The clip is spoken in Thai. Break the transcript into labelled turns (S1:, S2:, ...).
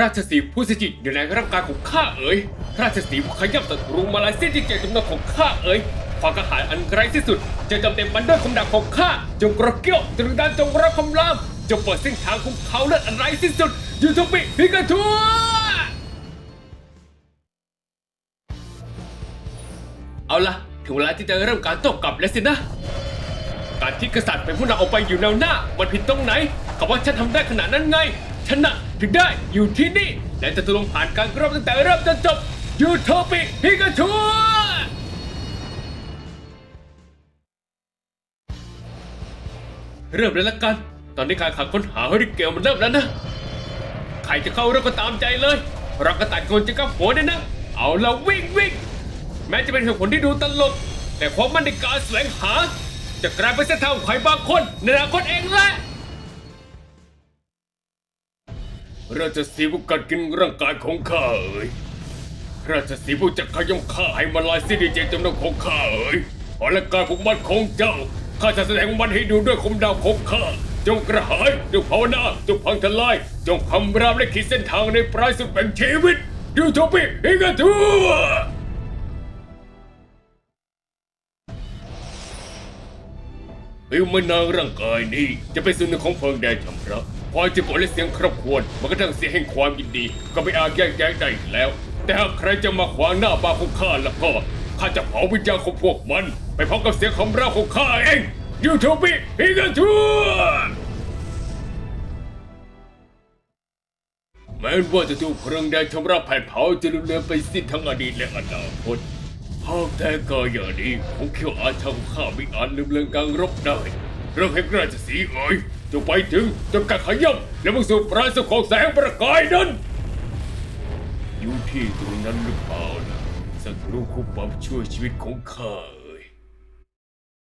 S1: ราชสีห์ผู้สถิตอยู่ในร่างกายของข้าเอ๋ย ราชสีห์ผู้ขยับศัตรูมาลายเส้นที่เจตจำนวนของข้าเอ๋ยความกระหายอันไกลที่สุด จะจำเต็มมันด้วยคมดาบของข้า จงกระเกี้ยวตรึงดันจงรักคำรามจงเปิดเส้นทางของเขาเลือดอันไร้สิ้นสุด ยูทูปิพิกาทัวเอาละถึงเวลาที่จะเริ่มการโต้กลับแล้วสินะการที่กษัตริย์เป็นผู้นำออกไปอยู่แนวหน้า มันผิดตรงไหนกับว่าฉันทำได้ขนาดนั้นไง ฉันะถึงได้อยู่ที่นี่ และจะตกลงผ่านการรอบตั้งแต่เริ่มจนจบยูโทปิพิกาชัวเริ่มเลยละกัน ตอนนี้การขัดค้นหาเฮอริเกลมันเริ่มแล้วนะ ใครจะเข้าเราก็ตามใจเลยเราก็ตัดคนจะกับหัวเนี่ยนะ เอาละวิ่งวิ่ง แม้จะเป็นเหตุผลที่ดูตลก แต่ความมั่นในการแสวงหา จะกลายเป็นเส้นทางของใครบางคนในอนาคตเองแหละ ราชสีห์ผู้กัดกินร่างกายของข้าเอ๋ยราชสีห์ผู้จะขย่ำข้าให้มาลายสิ้นดีเจจำนวนของข้าเอ๋ยขอและกายผูกมัดของเจ้าข้าจะแสดงมันให้ดูด้วยคมดาวของข้าจงกระหายจงภาวนาจงพังทลายจงคำรามและขีดเส้นทางในปลายสุดแห่งชีวิตยูโทปิฮิกาทัวผิวมนางร่างกายนี้จะเป็นส่วนหนึ่งของเพลิงแดนชำระ ความเจ็บปวดและเสียงครอบครวญมันก็ทั้งเสียงแห่งความยินดี ก็ไม่อาจแก้แย้งได้อีกแล้ว แต่หากใครจะมาขวางหน้าบาร์ของข้าแล้วก็ข้าจะเผาวิญญาณของพวกมัน ไปพร้อมกับเสียงคำราของข้าเองยูทูบิฮิกาทัวแม้ว่าจะถูกเพลิงแดนชำระแผดเผาจะลุเลือนไปสิ้นทั้งอดีตและอนาคตหากแต่ก็อย่างนี้คงเขียวอาชาของข้าไม่อาจลืมเลือนการรบได้เรื่องแห่งราชสีเอ๋ย จะไปถึงจะกัดขย่ำและมุ่งสู่ปราศของแสงประกายนั้น อยู่ที่ตรงนั้นหรือเปล่านะศัตรูคู่ปรับช่วยชีวิตของข้า